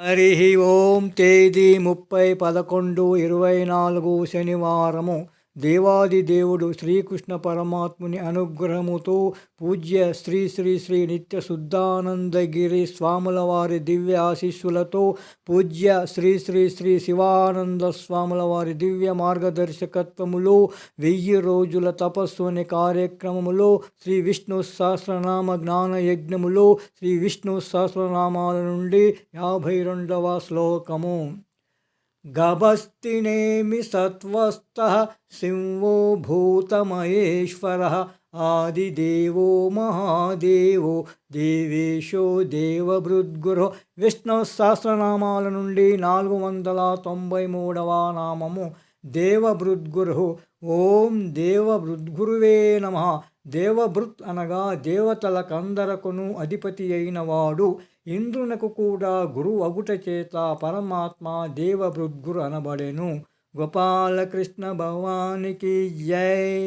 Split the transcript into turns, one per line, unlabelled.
హరి ఓం తేదీ ముప్పై పదకొండు ఇరవై నాలుగు శనివారము. దేవాది దేవుడు శ్రీకృష్ణ పరమాత్ముని అనుగ్రహముతో పూజ్య శ్రీ శ్రీ శ్రీ నిత్య శుద్ధానందగిరి స్వాముల వారి దివ్య ఆశీస్సులతో పూజ్య శ్రీ శ్రీ శ్రీ శివానంద స్వాముల వారి దివ్య మార్గదర్శకత్వములో వెయ్యి రోజుల తపస్సు అనే కార్యక్రమములో శ్రీ విష్ణు సహస్రనామ జ్ఞాన యజ్ఞములో శ్రీ విష్ణు సహస్రనామాల నుండి యాభై రెండవ శ్లోకము. గభస్తినేమి సత్వస్థ సింహో భూతమహేశ్వర ఆదిదేవో మహాదేవో దేవేశో దేవభృద్గురు విష్ణు సహస్రనామాల నుండి నాలుగు వందల తొంభై మూడవ నామము దేవభృద్గురు. ఓం దేవభృద్గురువే నమ. దేవభృత్ అనగా దేవతలకందరకును అధిపతి అయిన వాడు ఇంద్రునకు కూడా గురువు అగుట చేత పరమాత్మ దేవభృద్గురు అనబడెను. గోపాలకృష్ణ భవానికి జై.